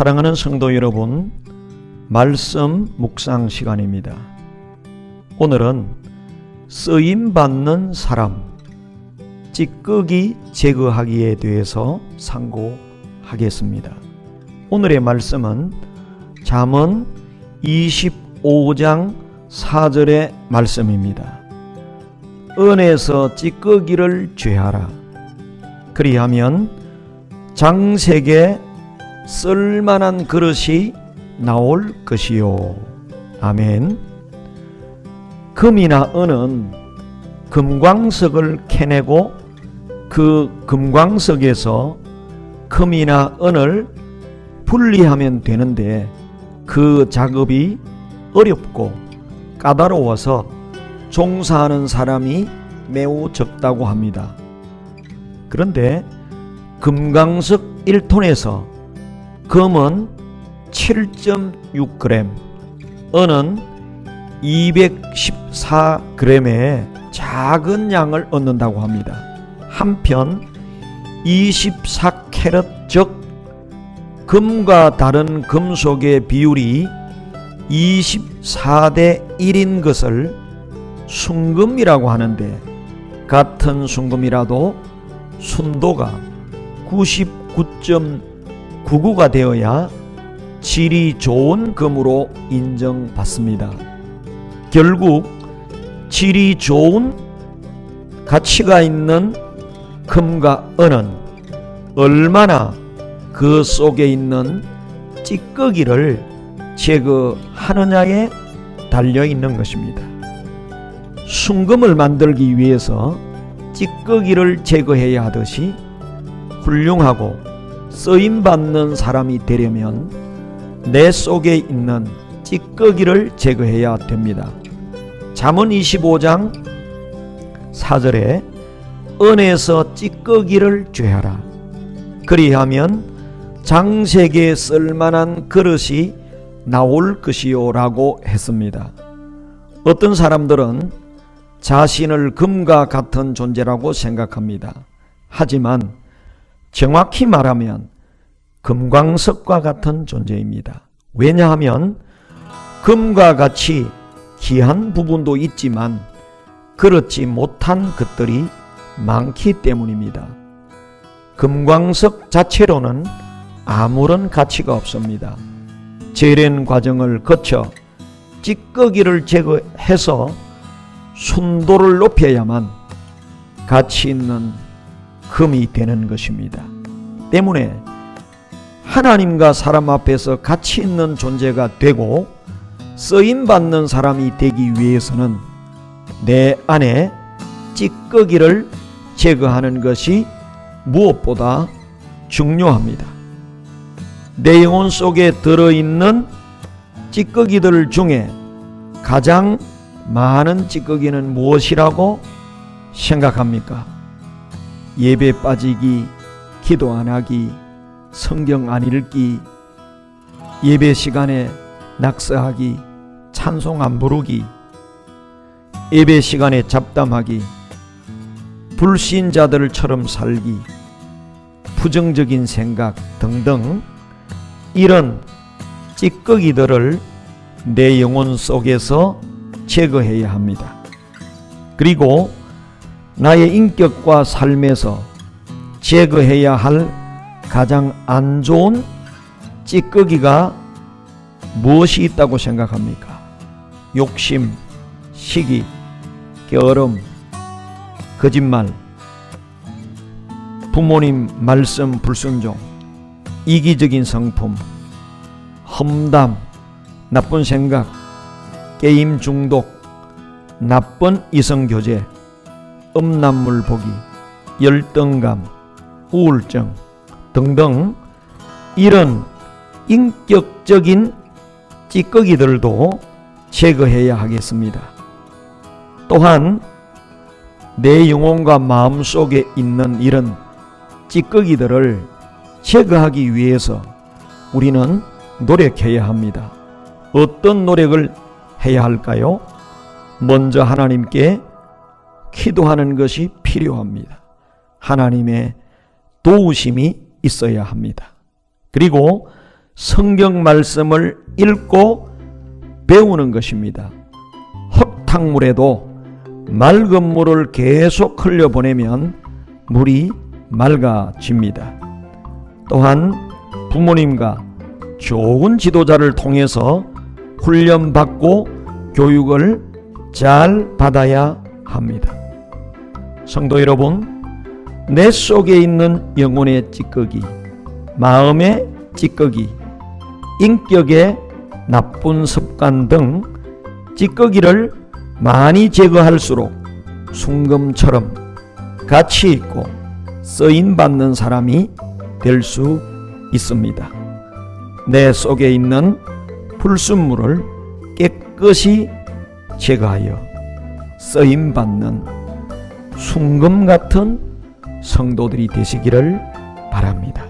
사랑하는 성도 여러분, 말씀 묵상 시간입니다. 오늘은 쓰임 받는 사람, 찌꺼기 제거하기에 대해서 상고하겠습니다. 오늘의 말씀은 잠언 25장 4절의 말씀입니다. 은에서 찌꺼기를 죄하라. 그리하면 장색에 쓸만한 그릇이 나올 것이요. 아멘. 금이나 은은 금광석을 캐내고 그 금광석에서 금이나 은을 분리하면 되는데 그 작업이 어렵고 까다로워서 종사하는 사람이 매우 적다고 합니다. 그런데 금광석 1톤에서 금은 7.6g, 은은 214g의 작은 양을 얻는다고 합니다. 한편 24캐럿 즉 금과 다른 금속의 비율이 24대 1인 것을 순금이라고 하는데 같은 순금이라도 순도가 99.99가 되어야 질이 좋은 금으로 인정받습니다. 결국 질이 좋은 가치가 있는 금과 은은 얼마나 그 속에 있는 찌꺼기를 제거하느냐에 달려 있는 것입니다. 순금을 만들기 위해서 찌꺼기를 제거해야 하듯이 훌륭하고 쓰임 받는 사람이 되려면 내 속에 있는 찌꺼기를 제거해야 됩니다. 잠언 25장 4절에 은에서 찌꺼기를 죄하라. 그리하면 장색에 쓸만한 그릇이 나올 것이요라고 했습니다. 어떤 사람들은 자신을 금과 같은 존재라고 생각합니다. 하지만 정확히 말하면 금광석과 같은 존재입니다. 왜냐하면 금과 같이 귀한 부분도 있지만 그렇지 못한 것들이 많기 때문입니다. 금광석 자체로는 아무런 가치가 없습니다. 재련 과정을 거쳐 찌꺼기를 제거해서 순도를 높여야만 가치 있는 금이 되는 것입니다. 때문에 하나님과 사람 앞에서 가치 있는 존재가 되고 쓰임 받는 사람이 되기 위해서는 내 안에 찌꺼기를 제거하는 것이 무엇보다 중요합니다. 내 영혼 속에 들어있는 찌꺼기들 중에 가장 많은 찌꺼기는 무엇이라고 생각합니까? 예배 빠지기, 기도 안 하기, 성경 안 읽기, 예배 시간에 낙서하기, 찬송 안 부르기, 예배 시간에 잡담하기, 불신자들처럼 살기, 부정적인 생각 등등 이런 찌꺼기들을 내 영혼 속에서 제거해야 합니다. 그리고 나의 인격과 삶에서 제거해야 할 가장 안 좋은 찌꺼기가 무엇이 있다고 생각합니까? 욕심, 시기, 게으름, 거짓말, 부모님 말씀 불순종, 이기적인 성품, 험담, 나쁜 생각, 게임 중독, 나쁜 이성 교제, 음란물 보기, 열등감, 우울증 등등 이런 인격적인 찌꺼기들도 제거해야 하겠습니다. 또한 내 영혼과 마음 속에 있는 이런 찌꺼기들을 제거하기 위해서 우리는 노력해야 합니다. 어떤 노력을 해야 할까요? 먼저 하나님께 기도하는 것이 필요합니다. 하나님의 도우심이 있어야 합니다. 그리고 성경 말씀을 읽고 배우는 것입니다. 흙탕물에도 맑은 물을 계속 흘려보내면 물이 맑아집니다. 또한 부모님과 좋은 지도자를 통해서 훈련받고 교육을 잘 받아야 합니다. 성도 여러분, 내 속에 있는 영혼의 찌꺼기, 마음의 찌꺼기, 인격의 나쁜 습관 등 찌꺼기를 많이 제거할수록 순금처럼 가치 있고 쓰임 받는 사람이 될 수 있습니다. 내 속에 있는 불순물을 깨끗이 제거하여 쓰임 받는 순금 같은 성도들이 되시기를 바랍니다.